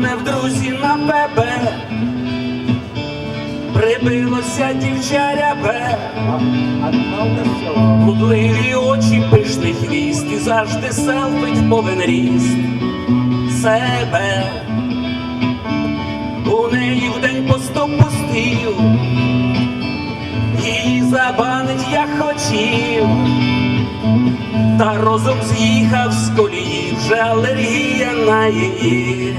мене в друзі на пепе, прибилося дівчаря бе, очі, пишних віст і завжди селфить повен ріст себе. У неї в день по сто пустів, її забанить я хотів. Та розум з'їхав з колії, вже алергія на її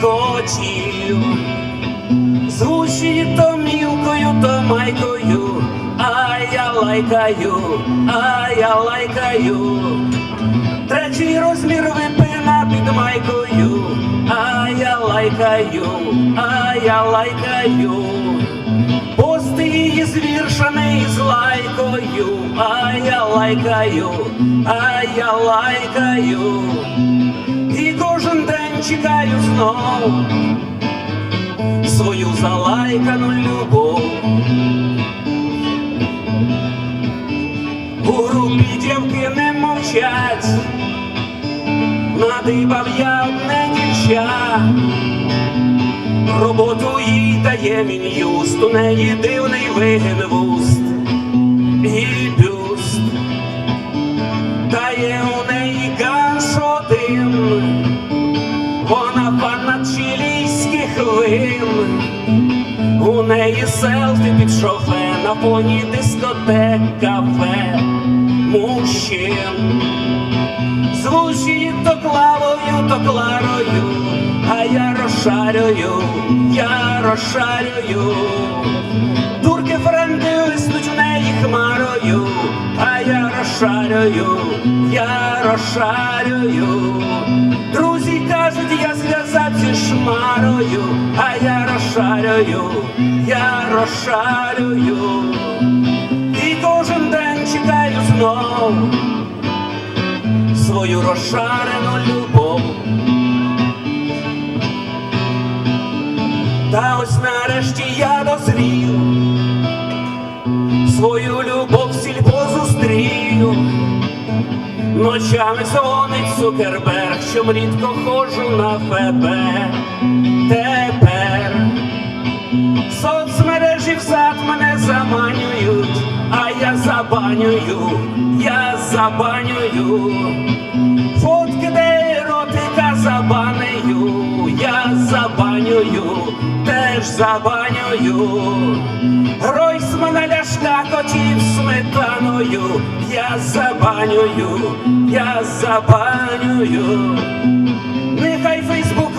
котів. Звучить її то мілкою, то майкою, а я лайкаю, а я лайкаю. Третій розмір випина під майкою, а я лайкаю, а я лайкаю. Пости її звіршаний з лайкою, а я лайкаю, а я лайкаю. І кожен день чекаю знов свою залайкану любов. У групі дівки не мовчать, надибав я одне дівча. Роботу їй дає мін'юст, у неї дивний вигин вуст і бюст. Дає чилійських вин. У неї селфі під шофе на фоні дискотек кафе мужчин. Звучить то клавою, то кларою, а я розшарюю, я розшарюю. Турки френди виснуть в неї хмарою, а я розшарюю, я розшарюю. Друзі кажуть, я зв'язався з шмарою, а я розшарюю, я розшарюю. І кожен день чекаю знов свою розшарену любов. Та ось нарешті я дозрів, свою любов в сільпо зустрів. Ночами дзвонить Цукерберг, що рідко ходжу на ФБ. Тепер соцмережі взад мене заманюють, а я забанюю, я забанюю. Фотки, де еротика забанюю, я забанюю, теж забанюю. Гройсмана ляшка котів сметаною, я забанюю, я забанюю. Нехай Фейсбук